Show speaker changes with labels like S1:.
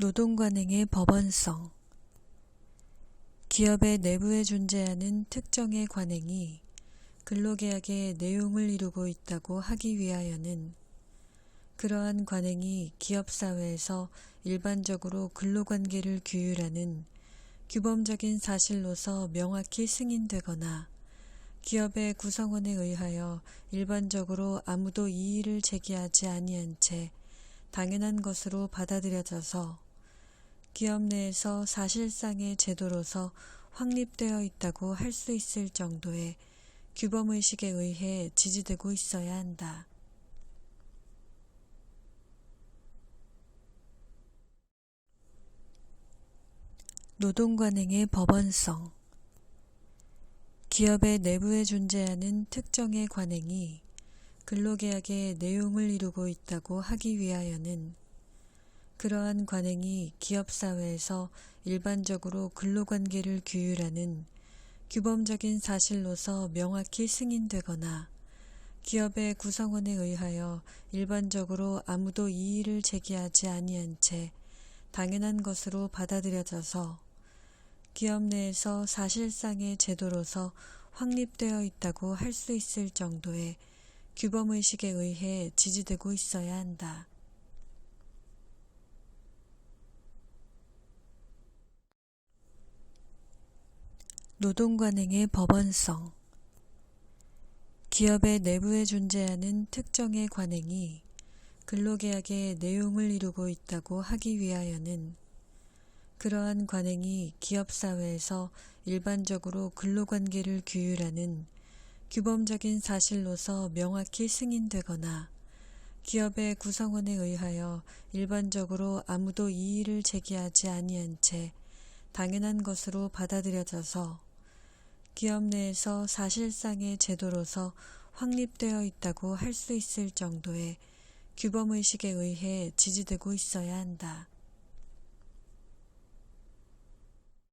S1: 노동관행의 법원성. 기업의 내부에 존재하는 특정의 관행이 근로계약의 내용을 이루고 있다고 하기 위하여는 그러한 관행이 기업사회에서 일반적으로 근로관계를 규율하는 규범적인 사실로서 명확히 승인되거나 기업의 구성원에 의하여 일반적으로 아무도 이의를 제기하지 아니한 채 당연한 것으로 받아들여져서 기업 내에서 사실상의 제도로서 확립되어 있다고 할 수 있을 정도의 규범의식에 의해 지지되고 있어야 한다. 노동관행의 법원성 기업의 내부에 존재하는 특정의 관행이 근로계약의 내용을 이루고 있다고 하기 위하여는 그러한 관행이 기업 사회에서 일반적으로 근로관계를 규율하는 규범적인 사실로서 명확히 승인되거나 기업의 구성원에 의하여 일반적으로 아무도 이의를 제기하지 아니한 채 당연한 것으로 받아들여져서 기업 내에서 사실상의 제도로서 확립되어 있다고 할 수 있을 정도의 규범의식에 의해 지지되고 있어야 한다. 노동관행의 법원성. 기업의 내부에 존재하는 특정의 관행이 근로계약의 내용을 이루고 있다고 하기 위하여는 그러한 관행이 기업사회에서 일반적으로 근로관계를 규율하는 규범적인 사실로서 명확히 승인되거나 기업의 구성원에 의하여 일반적으로 아무도 이의를 제기하지 아니한 채 당연한 것으로 받아들여져서 기업 내에서 사실상의 제도로서 확립되어 있다고 할 수 있을 정도의 규범의식에 의해 지지되고 있어야 한다.